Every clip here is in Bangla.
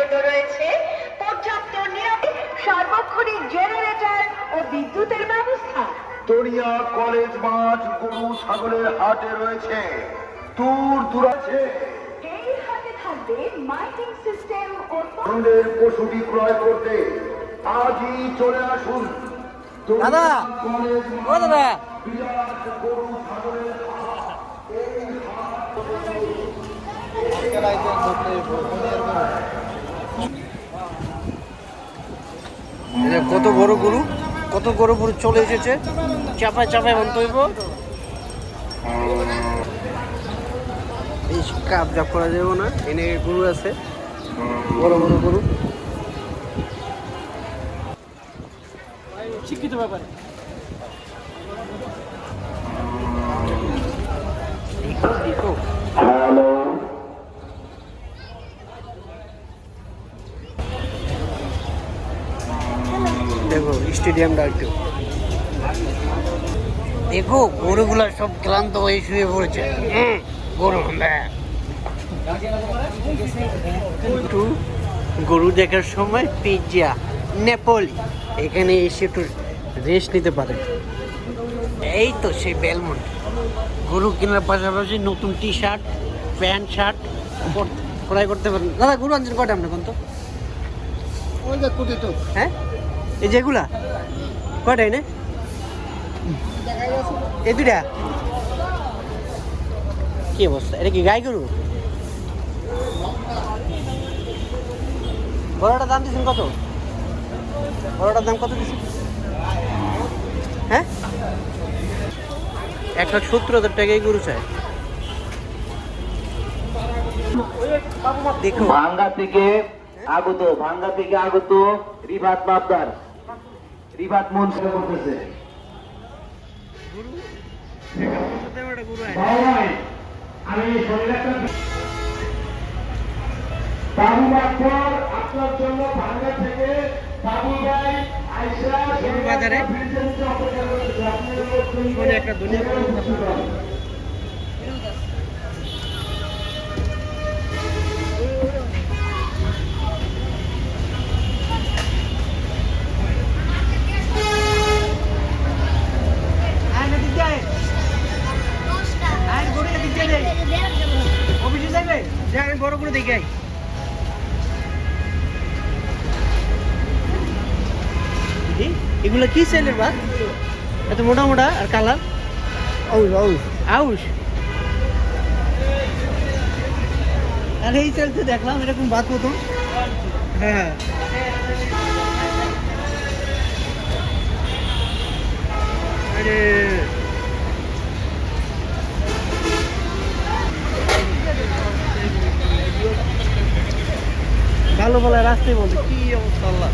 জন্য রয়েছে। পর্যাপ্ত নিরাপদ সার্বক্ষণিক জেনারেটর ও বিদ্যুতের ব্যবস্থা। তরিয়া কলেজ মাঠ গরু ছাগলের হাটে রয়েছে। দূর দূরাছে এই হাতে থাকবে মাইকিং সিস্টেম ও আপনাদের পশু বিক্রয় করতে। আজই চলে আসুন। দাদা! ও দাদা। বিরাট গরু ছাগলের এই যে কত বড় গরু কত গরু গরু চলে এসেছে? চাপায় চাপায় মন তৈব এই কাপ জাপ করা যাবে না এনে গরু আছে বড় বড় গরু। শিক্ষিত ব্যাপারে। দেখো দেখো স্টেডিয়ামটা একটু। দেখো গরুগুলা সব ক্লান্ত হয়ে শুয়ে পড়েছে। হুম, গরু হ্যাঁ। একটু গরু দেখার সময় পিজ্জা নেপলি এখানে এসে একটু রেস্ট নিতে পারে। এই তো সেই বেলমন্ট গরু কেনার পাশাপাশি নতুন টি শার্ট প্যান্ট শার্ট ক্রয় করতে পারেন। দাদা গরু আনছেন কটা আপনার কোন তো? ওই তো। হ্যাঁ? এই যেগুলা কটাই না এই দুটা কি অবস্থা? এটা কি গাই গরু? বড়টার দাম দিচ্ছেন কত? বড়টার দাম কত দিচ্ছেন হ্যাঁ? এক লাখ সত্তর হাজার টাকাই গরু চায়। দেখো। ভাঙ্গা থেকে আগত, ভাঙ্গা থেকে আগত, রিভাত মাপদার। রিভাত মন করতেছে। আমি শরীর একটা বাবু বাক্তর আপনার জন্য ভাঙ্গা থেকে বাবু ভাই আইসা বাজারে। একটা দুনিয়া বড় করে দেখে আই এগুলো কি সেলের বা এত মোটা মোটা আর কালার আউস আউস আউশ? আর এই চলতে দেখলাম এরকম বাদ প্রথম হ্যাঁ। আরে ভালো ভালো রাস্তায় বলছে, কি অবস্থা আল্লাহ?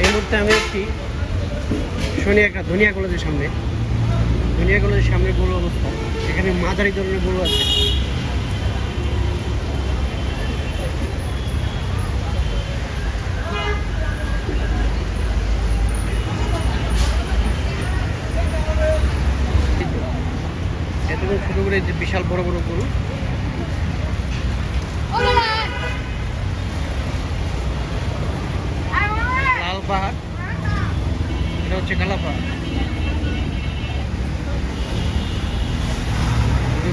এই মুহূর্তে আমি একটি শনি একটা ধনিয়া কলেজের সামনে, ধনিয়া কলেজের সামনে গরু অবস্থা। এখানে মাঝারি ধরনের গরু আছে এতদিন শুরু করে এই যে বিশাল বড় বড় গরু। লাল পাহাড়। এটা হচ্ছে কালা পাহাড়।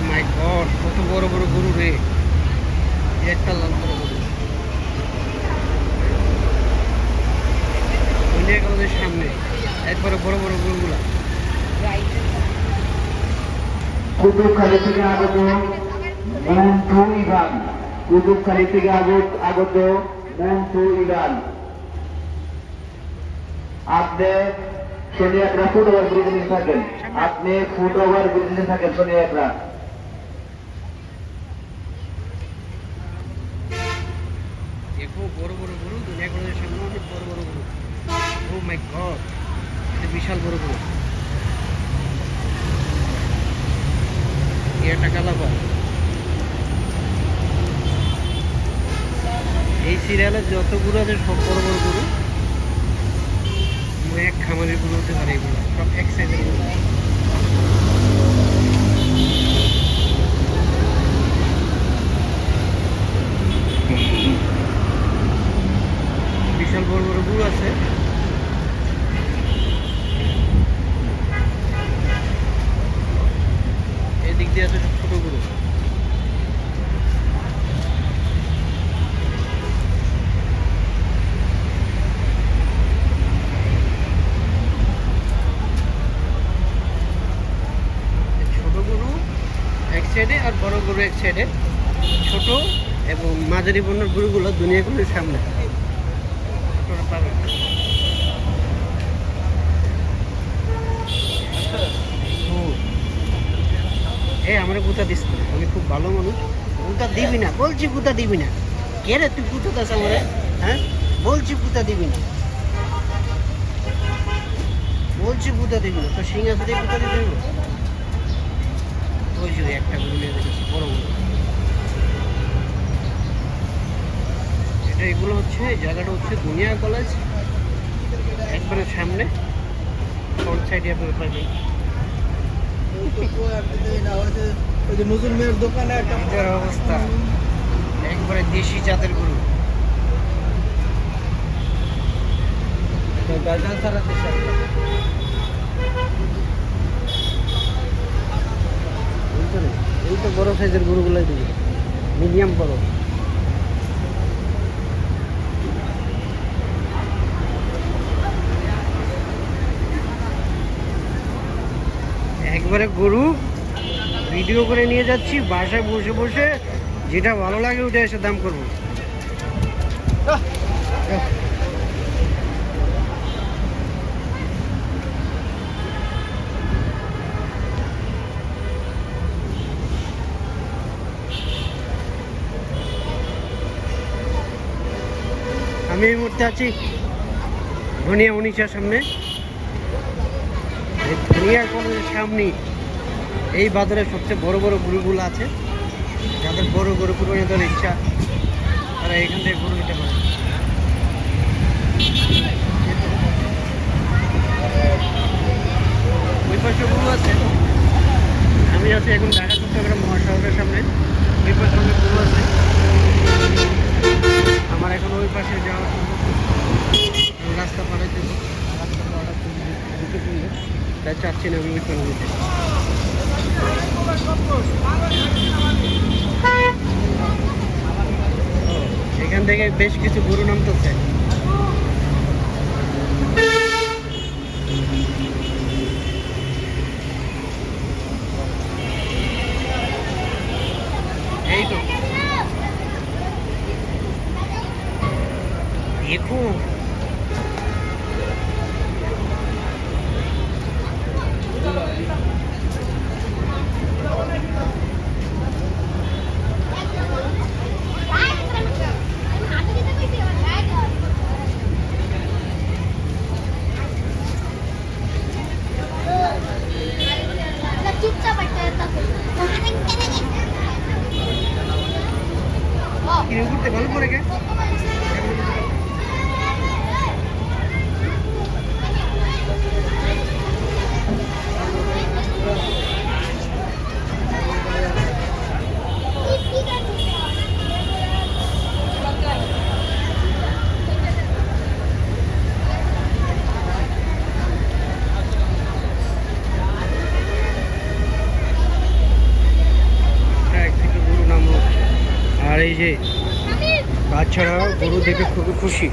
মাই গড কত বড় বড় গরু রে। একটা লাল বড় গরু। কলেজের সামনে। একবারে বড় বড় গরুগুলা। কুতুবখালী থেকে আগত মন্টু ইভান কুতুবখালী থেকে আগত আগত মন্টু ইভান আপনি শনি একরা ফুট ওভার ব্রিজে থাকেন। আপনি ফুট ওভার ব্রিজে থাকেন শনি একরা দেখো বড় বড় গরু বড় বড় ও মাই এটা বিশাল বড় গরু এটা এই সিরিয়ালের যত গুরু আছে সব বড় বড় গরু এক খামারের গুরু হতে পারে এগুলো সব এক সাইজের গরু বিশাল বড় বড় গরু আছে এদিক দিয়ে আছে সব ছোট গরু ছোট গরু এক সাইডে আর বড় গরু এক সাইডে ছোট এবং মাঝারি বর্ণের গরুগুলো দুনিয়াগুলোর সামনে। আপনারা পাবেন। এ, আমার গুতা দিস। আমি খুব ভালো মানুষ। গুতা দিবি না, বলছি গুতা দিবি না। কে রে তুই গুতা দাস আমারে? হ্যাঁ? বলছি গুতা দিবি না। বলছি গুতা দিবি না। তো ফিরে গুতা দিতে হবে? ওই যে একটা গরু নিয়ে বড় গরু এটা এগুলো হচ্ছে জায়গাটা হচ্ছে দুনিয়া কলেজ একবারে সামনে ফ্রন্ট সাইডে আপনার পাবেন। নজরুল মেয়ের দোকানে একটা অবস্থা। একবারে দেশি জাতের গরু। গার্ডেন ছাড়া দেশে এই তো বড় সাইজের গরুগুলাই দিবি মিডিয়াম বড়। একবারে গরু ভিডিও করে নিয়ে যাচ্ছি, বাসায় বসে বসে যেটা ভালো লাগে ওটা এসে দাম করব। আমি এই মুহূর্তে আছি ধনিয়া উনিশার সামনে। ধনিয়া কলেজের সামনে এই বাজারে সবচেয়ে বড় বড় গরুগুলো আছে। যাদের বড় গরু কুরবানি দেওয়ার ইচ্ছা, তারা এখান থেকে গরু নিতে পারে। আছে। আমি আছি এখন ঢাকা, চট্টগ্রাম মহাসড়কের সামনে। ওই পাশে গরু আছে। আমার এখন ওই পাশে না। রাস্তা জন্য রাস্তা জন্য ঢুকে তাই চাচ্ছি না আমি পাড়ে এখান থেকে বেশ কিছু গরু নামতেছে এই যে বাচ্চারা গরু দেখে খুবই খুশি।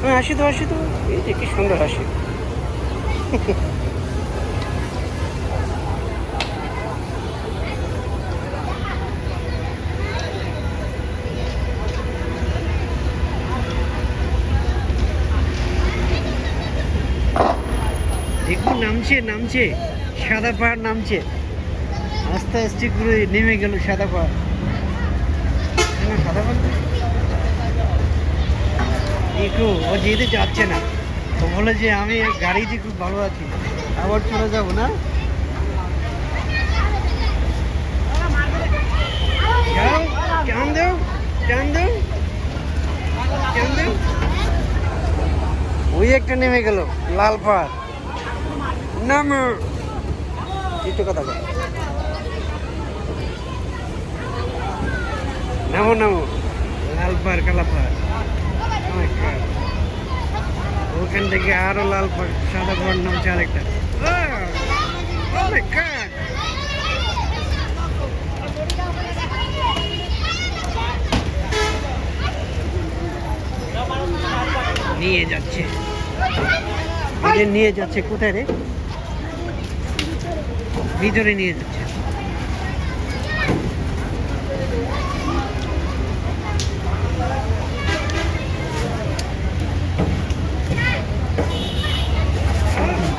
হ্যাঁ হাসি তো হাসি তো। এই যে কি সুন্দর হাসি দেখুন, নামছে নামছে। সাদা পাহাড় নামছে। আস্তে আস্তে করে নেমে গেল সাদা পাহাড়। না, পাহাড় না? দেখো ও যেতে যাচ্ছে না। ও বলে যে আমি গাড়িতে খুব ভালো আছি। আবার চলে যাব না? চান দাও চান দাও দাও। ওই একটা নেমে গেল লাল নামো। একটু কথা বল। নামো নামো লাল পাড় কালা পাড় ওখান থেকে আরও লাল পাড় সাদা পাড় নামছে আরেকটা! Oh নিয়ে যাচ্ছে। নিয়ে যাচ্ছে। কোথায় রে? ভিতরে নিয়ে যাচ্ছে।